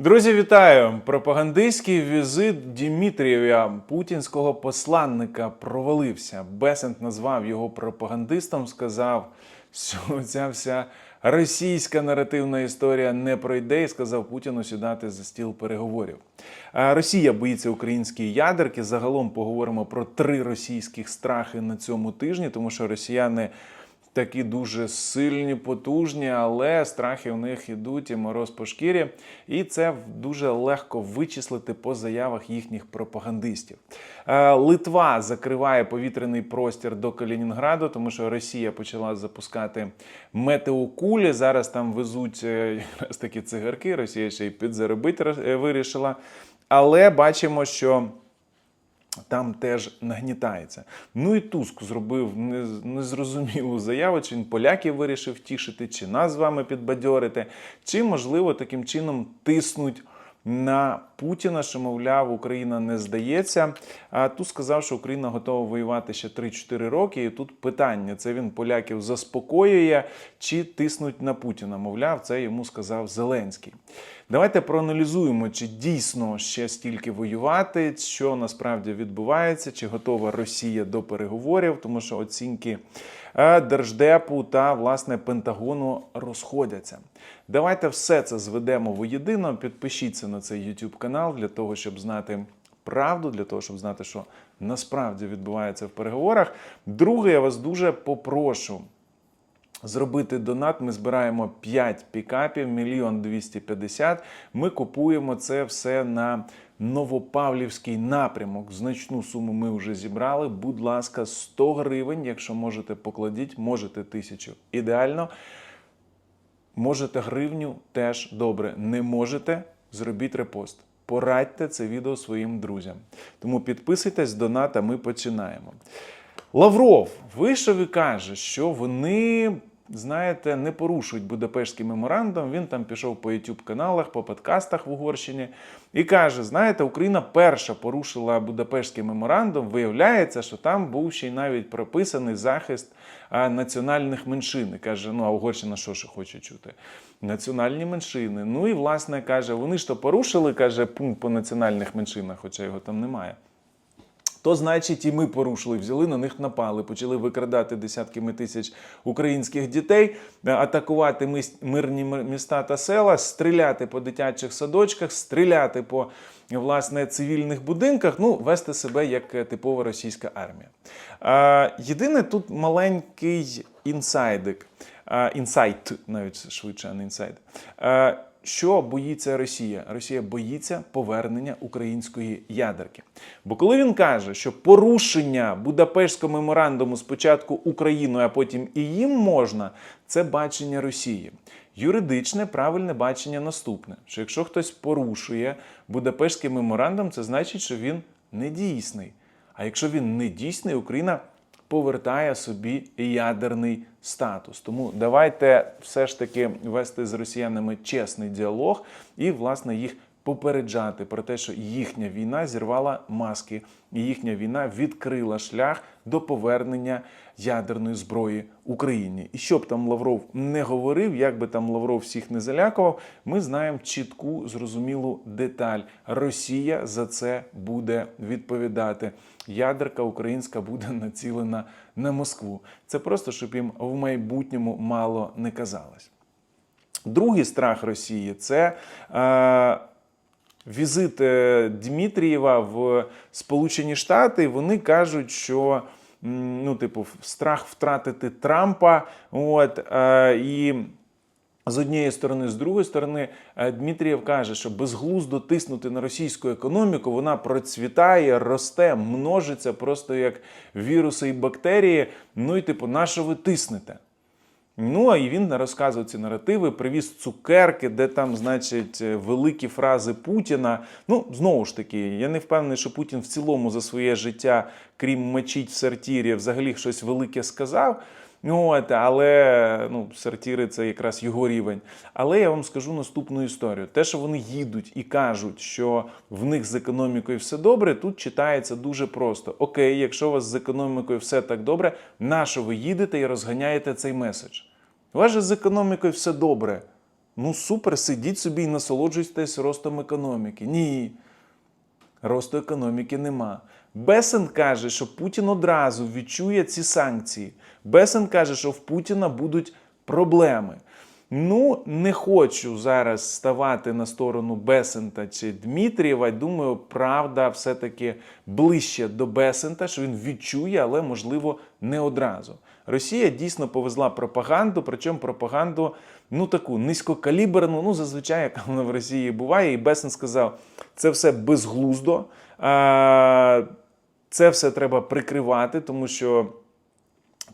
Друзі, вітаю! Пропагандистський візит Дімітрієва, путінського посланника, провалився. Бесент назвав його пропагандистом, сказав, що ця вся російська наративна історія не пройде, і сказав Путіну сідати за стіл переговорів. Росія боїться української ядерки. Загалом поговоримо про три російських страхи на цьому тижні, тому що росіяни такі дуже сильні, потужні, але страхи в них ідуть і мороз по шкірі. І це дуже легко вичислити по заявах їхніх пропагандистів. Е, Литва закриває повітряний простір до Калінінграду, тому що Росія почала запускати метеокулі. Зараз там везуть е, такі цигарки. Росія ще й підзаробити е, вирішила. Але бачимо, що там теж нагнітається. Ну і Туск зробив нез- незрозумілу заяву, чи він поляків вирішив тішити, чи нас з вами підбадьорити, чи, можливо, таким чином тиснуть. На Путіна, що мовляв, Україна не здається. А тут сказав, що Україна готова воювати ще 3-4 роки. І тут питання: це він поляків заспокоює чи тиснуть на Путіна. Мовляв, це йому сказав Зеленський. Давайте проаналізуємо, чи дійсно ще стільки воювати, що насправді відбувається, чи готова Росія до переговорів, тому що оцінки Держдепу та власне Пентагону розходяться. Давайте все це зведемо воєдино. Підпишіться на цей YouTube канал для того, щоб знати правду, для того, щоб знати, що насправді відбувається в переговорах. Друге, я вас дуже попрошу зробити донат. Ми збираємо 5 пікапів, мільйон 250. Ми купуємо це все на Новопавлівський напрямок. Значну суму ми вже зібрали. Будь ласка, 100 гривень. Якщо можете, покладіть, можете тисячу. Ідеально. Можете гривню теж добре. Не можете, зробіть репост. Порадьте це відео своїм друзям. Тому підписуйтесь, донат, а ми починаємо. Лавров вийшов і каже, що вони, знаєте, не порушують Будапештський меморандум. Він там пішов по youtube каналах, по подкастах в Угорщині і каже: знаєте, Україна перша порушила Будапештський меморандум. Виявляється, що там був ще й навіть прописаний захист національних меншин. І каже: ну а Угорщина що ще хоче чути? Національні меншини. Ну і власне каже, вони ж то порушили, каже, пункт по національних меншинах, хоча його там немає. То, значить, і ми порушили, взяли на них напали, почали викрадати десятками тисяч українських дітей, е, атакувати мирні міста та села, стріляти по дитячих садочках, стріляти по власне цивільних будинках, ну вести себе як е, типова російська армія. Єдине тут маленький інсайдик, інсайт, навіть швидше, а не інсайд. Що боїться Росія? Росія боїться повернення української ядерки. Бо коли він каже, що порушення Будапештського меморандуму спочатку Україною, а потім і їм можна, це бачення Росії. Юридичне правильне бачення наступне: що якщо хтось порушує Будапештський меморандум, це значить, що він не дійсний. А якщо він не дійсний, Україна повертає собі ядерний статус. Тому давайте все ж таки вести з росіянами чесний діалог і, власне, їх попереджати про те, що їхня війна зірвала маски, і їхня війна відкрила шлях до повернення ядерної зброї Україні. І що б там Лавров не говорив, як би там Лавров всіх не залякував, ми знаємо чітку зрозумілу деталь. Росія за це буде відповідати. Ядерка українська буде націлена на Москву. Це просто щоб їм в майбутньому мало не казалось. Другий страх Росії це е, візит е, Дмитрієва в Сполучені Штати. Вони кажуть, що ну, типу, страх втратити Трампа. От, е, і з однієї сторони, з другої сторони, е, Дмитрієв каже, що безглуздо тиснути на російську економіку, вона процвітає, росте, множиться просто як віруси і бактерії. Ну і типу, на що ви тиснете? Ну, а і він розказував ці наративи, привіз цукерки, де там, значить, е, великі фрази Путіна. Ну, знову ж таки, я не впевнений, що Путін в цілому за своє життя, крім мечіть в сортірі, взагалі щось велике сказав. Ну, От, але ну, сортири це якраз його рівень. Але я вам скажу наступну історію. Те, що вони їдуть і кажуть, що в них з економікою все добре, тут читається дуже просто. Окей, якщо у вас з економікою все так добре, на що ви їдете і розганяєте цей меседж? У вас же з економікою все добре. Ну супер, сидіть собі і насолоджуйтесь ростом економіки. Ні. Росту економіки нема. Бесен каже, що Путін одразу відчує ці санкції. Бесен каже, що в Путіна будуть проблеми. Ну, не хочу зараз ставати на сторону Бесента чи Дмитрієва. Думаю, правда все-таки ближче до Бесента, що він відчує, але можливо не одразу. Росія дійсно повезла пропаганду, причому пропаганду ну таку низькокаліберну, ну зазвичай, яка вона в Росії буває. І Бесен сказав, це все безглуздо. Це все треба прикривати, тому що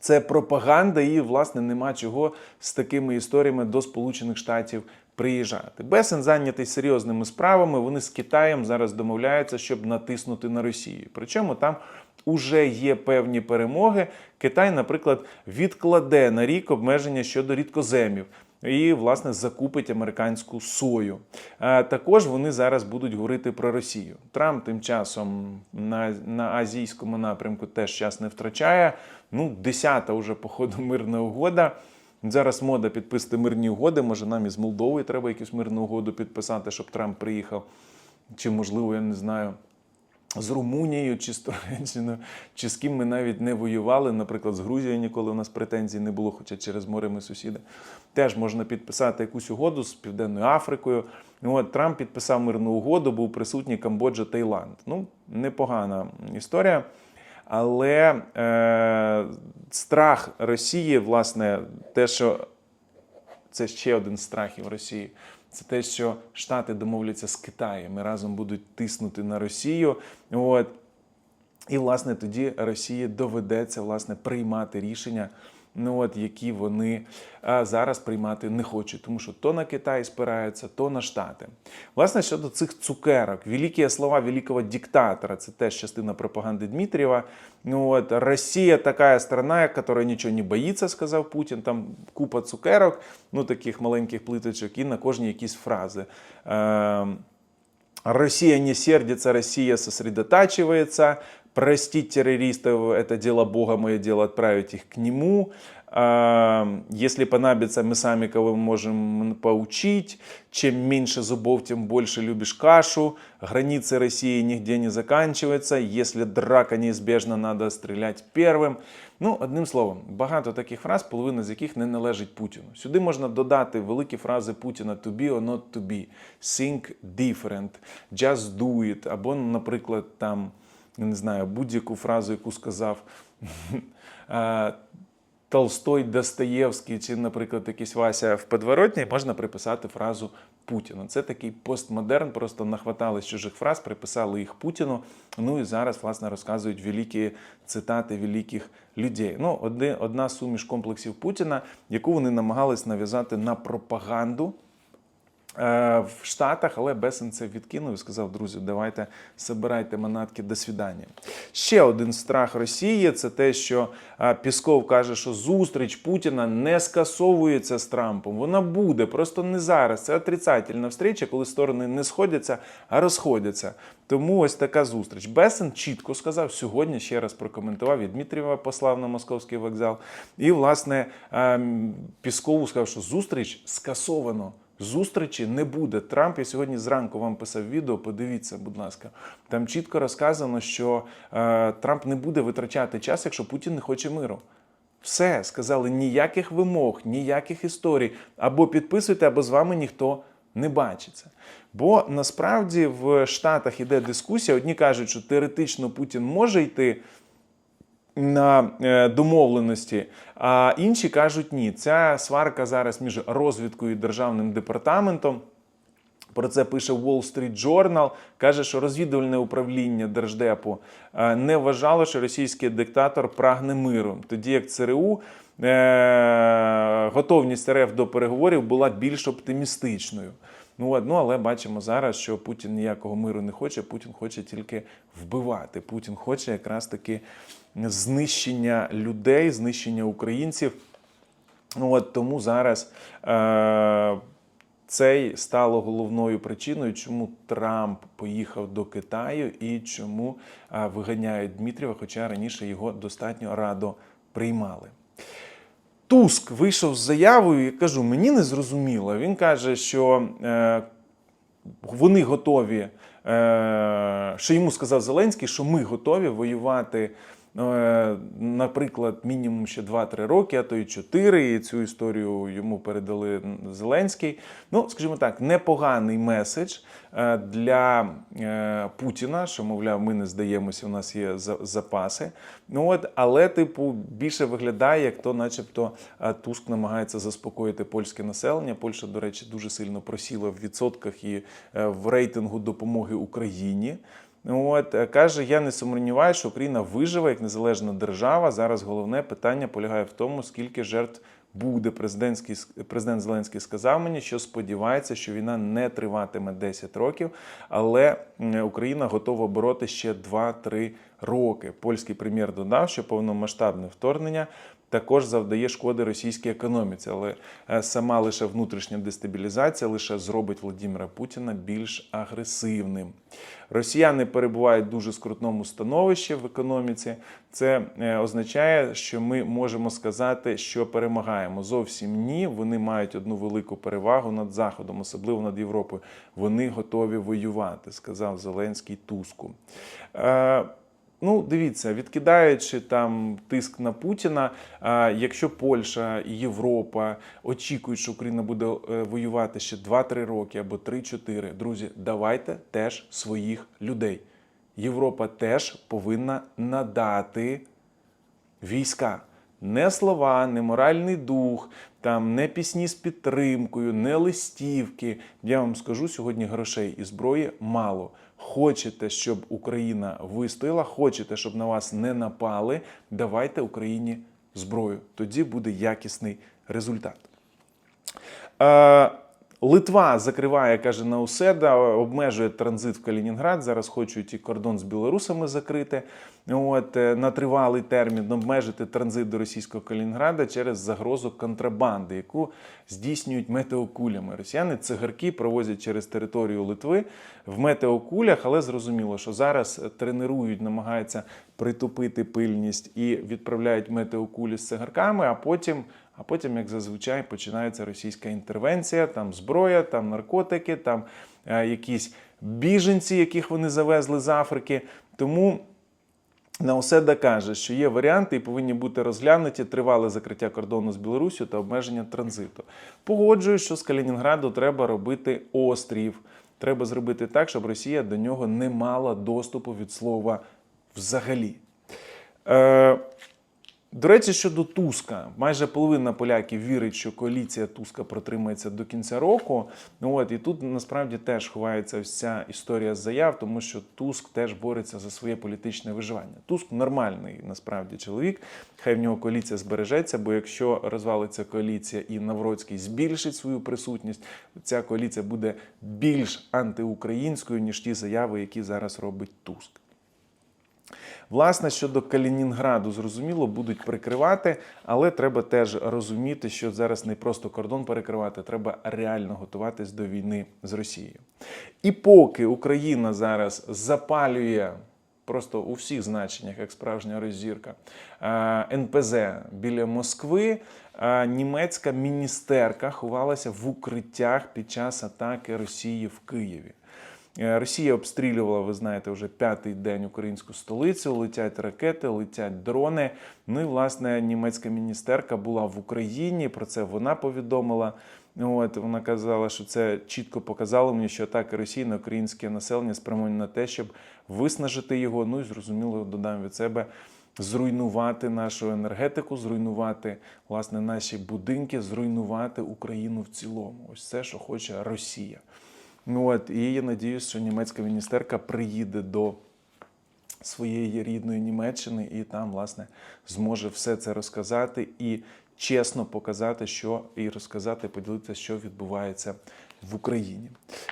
це пропаганда, і, власне, нема чого з такими історіями до Сполучених Штатів приїжджати. Бесен зайнятий серйозними справами. Вони з Китаєм зараз домовляються, щоб натиснути на Росію. Причому там уже є певні перемоги. Китай, наприклад, відкладе на рік обмеження щодо рідкоземів. І, власне, закупить американську сою. А також вони зараз будуть говорити про Росію. Трамп тим часом на, на азійському напрямку теж час не втрачає. Ну, десята вже, походу, мирна угода. Зараз мода підписати мирні угоди. Може, нам із Молдовою треба якусь мирну угоду підписати, щоб Трамп приїхав. Чи, можливо, я не знаю. З Румунією чи з Туреччиною, чи з ким ми навіть не воювали. Наприклад, з Грузією ніколи у нас претензій не було, хоча через море ми сусіди. Теж можна підписати якусь угоду з Південною Африкою. Ну, От Трамп підписав мирну угоду, був присутній Камбоджа, Таїланд. Ну, непогана історія. Але е, страх Росії, власне, те, що це ще один з страхів Росії. Це те, що Штати домовляться з Китаєм і разом будуть тиснути на Росію. От. І, власне, тоді Росії доведеться власне, приймати рішення, ну, от, які вони зараз приймати не хочуть, тому що то на Китай спираються, то на Штати. Власне, щодо цих цукерок, великі слова великого диктатора, це теж частина пропаганди Дмитрієва. Ну, от, Росія така страна, яка нічого не боїться, сказав Путін. Там купа цукерок, ну таких маленьких плиточок, і на кожній якісь фрази. Е, Россия не сердится, Россия сосредотачивается Простить террористов – это дело Бога, мое дело отправить их к Нему. А, Если понадобится, мы сами кого можем поучить. Чем меньше зубов, тем больше любишь кашу. Границы России нигде не заканчиваются. Если драка неизбежна, надо стрелять первым. Ну, одним словом, багато таких фраз, половина з яких не належить Путіну. Сюди можна додати великі фрази Путіна to be or not to be, think different, just do it, або, наприклад, там, я не знаю, будь-яку фразу, яку сказав Толстой, Достоєвський, чи, наприклад, якийсь Вася в подворотні, можна приписати фразу Путіну. Це такий постмодерн, просто нахватали чужих фраз, приписали їх Путіну. Ну і зараз, власне, розказують великі цитати великих людей. Ну, одна суміш комплексів Путіна, яку вони намагались нав'язати на пропаганду. Е, В Штатах, але Бесен це відкинув і сказав: друзі, давайте собирайте манатки до свідання. Ще один страх Росії це те, що е, Пісков каже, що зустріч Путіна не скасовується з Трампом. Вона буде, просто не зараз. Це отрицательна встреча, коли сторони не сходяться, а розходяться. Тому ось така зустріч. Бесен чітко сказав сьогодні, ще раз прокоментував і Дмитрієва послав на московський вокзал. І, власне, ем, Піскову сказав, що зустріч скасовано. Зустрічі не буде. Трамп, я сьогодні зранку вам писав відео, подивіться, будь ласка. Там чітко розказано, що е, Трамп не буде витрачати час, якщо Путін не хоче миру. Все, сказали, ніяких вимог, ніяких історій. Або підписуйте, або з вами ніхто не бачиться. Бо насправді в Штатах іде дискусія. Одні кажуть, що теоретично Путін може йти на е, домовленості, а інші кажуть ні. Ця сварка зараз між розвідкою і державним департаментом. Про це пише Wall Street Journal. Каже, що розвідувальне управління Держдепу е, не вважало, що російський диктатор прагне миру, тоді як ЦРУ е, готовність РФ до переговорів була більш оптимістичною. Ну, от, ну, але бачимо зараз, що Путін ніякого миру не хоче. Путін хоче тільки вбивати. Путін хоче якраз таки знищення людей, знищення українців. Ну, от тому зараз е, це стало головною причиною, чому Трамп поїхав до Китаю і чому е, виганяють Дмитрієва, хоча раніше його достатньо радо приймали. Туск вийшов з заявою, я кажу, мені не зрозуміло. Він каже, що е, вони готові, е, що йому сказав Зеленський, що ми готові воювати, наприклад, мінімум ще 2-3 роки, а то й 4. І цю історію йому передали Зеленський. Ну, скажімо так, непоганий меседж е, для е, Путіна, що, мовляв, ми не здаємося, у нас є за- запаси. Ну от, але, типу, більше виглядає, як то, начебто, е, Туск намагається заспокоїти польське населення. Польща, до речі, дуже сильно просіла в відсотках і е, в рейтингу допомоги Україні. От е, каже, я не сумніваюся, що Україна виживе як незалежна держава. Зараз головне питання полягає в тому, скільки жертв буде. Президентський президент Зеленський сказав мені, що сподівається, що війна не триватиме 10 років, але Україна готова бороти ще 2-3 роки. Польський прем'єр додав, що повномасштабне вторгнення також завдає шкоди російській економіці, але е, сама лише внутрішня дестабілізація лише зробить Владимира Путіна більш агресивним. Росіяни перебувають в дуже скрутному становищі в економіці. Це е, означає, що ми можемо сказати, що перемагаємо. Зовсім ні. Вони мають одну велику перевагу над Заходом, особливо над Європою. Вони готові воювати, сказав Зеленський Туску. Ну, дивіться, відкидаючи там тиск на Путіна, якщо Польща і Європа очікують, що Україна буде е, воювати ще 2-3 роки або 3-4, друзі, давайте теж своїх людей. Європа теж повинна надати війська. Не слова, не моральний дух, там не пісні з підтримкою, не листівки. Я вам скажу сьогодні грошей і зброї мало. Хочете, щоб Україна вистояла, хочете, щоб на вас не напали. Давайте Україні зброю. Тоді буде якісний результат. Е, Литва закриває, каже Науседа, обмежує транзит в Калінінград. Зараз хочуть і кордон з білорусами закрити. От е, на тривалий термін обмежити транзит до російського Калінінграда через загрозу контрабанди, яку здійснюють метеокулями. Росіяни цигарки провозять через територію Литви в метеокулях, але зрозуміло, що зараз тренують, намагаються притупити пильність і відправляють метеокулі з цигарками, а потім. А потім, як зазвичай, починається російська інтервенція, там зброя, там наркотики, там е, якісь біженці, яких вони завезли з Африки. Тому Науседа каже, що є варіанти і повинні бути розглянуті тривале закриття кордону з Білорусю та обмеження транзиту. Погоджуюсь, що з Калінінграду треба робити острів. Треба зробити так, щоб Росія до нього не мала доступу від слова взагалі. Е, до речі, щодо Туска, майже половина поляків вірить, що коаліція Туска протримається до кінця року. Ну от і тут насправді теж ховається ця історія заяв, тому що Туск теж бореться за своє політичне виживання. Туск нормальний насправді чоловік. Хай в нього коаліція збережеться, бо якщо розвалиться коаліція і Навроцький збільшить свою присутність, ця коаліція буде більш антиукраїнською ніж ті заяви, які зараз робить Туск. Власне, щодо Калінінграду, зрозуміло, будуть прикривати, але треба теж розуміти, що зараз не просто кордон перекривати, треба реально готуватись до війни з Росією. І поки Україна зараз запалює. Просто у всіх значеннях, як справжня роззірка, е, НПЗ біля Москви, е, німецька міністерка ховалася в укриттях під час атаки Росії в Києві. Е, Росія обстрілювала, ви знаєте, вже п'ятий день українську столицю. Летять ракети, летять дрони. Ну і власне німецька міністерка була в Україні. Про це вона повідомила. От вона казала, що це чітко показало мені, що атаки Росії на українське населення спрямовані на те, щоб виснажити його. Ну і зрозуміло, додам від себе. Зруйнувати нашу енергетику, зруйнувати власне наші будинки, зруйнувати Україну в цілому. Ось це, що хоче Росія. Ну от і я надіюсь, що німецька міністерка приїде до своєї рідної Німеччини і там, власне, зможе все це розказати і чесно показати, що і розказати, поділитися, що відбувається в Україні.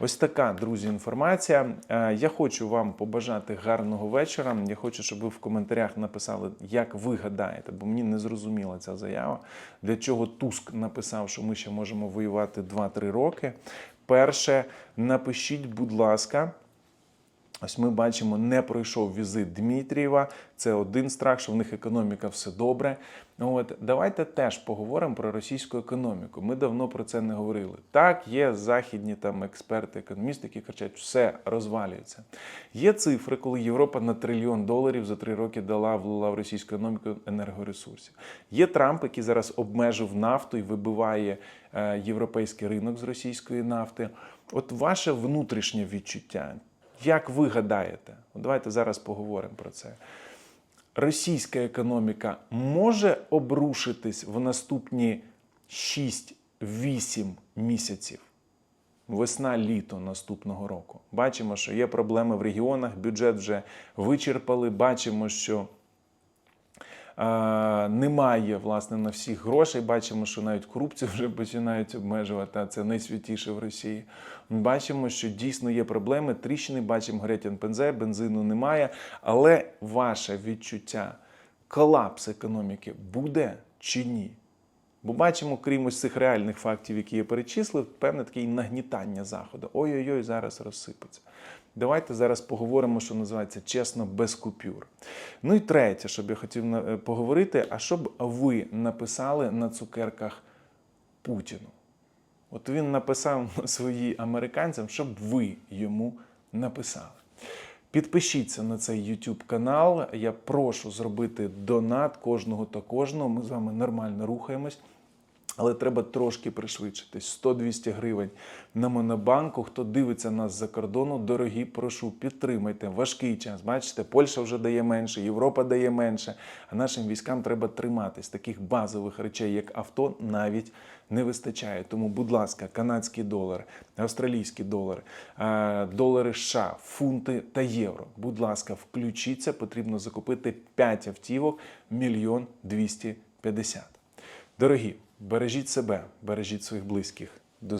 Ось така, друзі, інформація. Е, Я хочу вам побажати гарного вечора. Я хочу, щоб ви в коментарях написали, як ви гадаєте, бо мені не зрозуміла ця заява. Для чого Туск написав, що ми ще можемо воювати 2-3 роки. Перше, напишіть, будь ласка. Ось ми бачимо, не пройшов візит Дмитрієва. Це один страх, що в них економіка все добре. От давайте теж поговоримо про російську економіку. Ми давно про це не говорили. Так, є західні там експерти, економісти, які кричать, все розвалюється. Є цифри, коли Європа на трильйон доларів за три роки дала влила в російську економіку енергоресурсів. Є Трамп, який зараз обмежив нафту і вибиває європейський ринок з російської нафти. От ваше внутрішнє відчуття. Як ви гадаєте? Давайте зараз поговоримо про це. Російська економіка може обрушитись в наступні 6-8 місяців. Весна, літо наступного року. Бачимо, що є проблеми в регіонах, бюджет вже вичерпали. Бачимо, що е, немає власне на всіх грошей. Бачимо, що навіть корупцію вже починають обмежувати, а це найсвятіше в Росії. Бачимо, що дійсно є проблеми. Тріщини, бачимо, горять НПЗ, бензину немає. Але ваше відчуття, колапс економіки буде чи ні? Бо бачимо, крім ось цих реальних фактів, які я перечислив, певне таке нагнітання заходу. Ой-ой-ой, зараз розсипеться. Давайте зараз поговоримо, що називається чесно, без купюр. Ну і третє, що б я хотів е, поговорити, а що б ви написали на цукерках Путіну? От він написав свої американцям, щоб ви йому написали. Підпишіться на цей YouTube канал. Я прошу зробити донат кожного та кожного. Ми з вами нормально рухаємось. Але треба трошки пришвидшитись. 100-200 гривень на монобанку. Хто дивиться нас за кордону, дорогі, прошу, підтримайте. Важкий час. Бачите, Польща вже дає менше, Європа дає менше. А нашим військам треба триматись. Таких базових речей, як авто, навіть не вистачає. Тому, будь ласка, канадський долар, австралійський долар, е, долари США, фунти та євро. Будь ласка, включіться. Потрібно закупити 5 автівок, мільйон 250. Дорогі, бережіть себе, бережіть своїх близьких.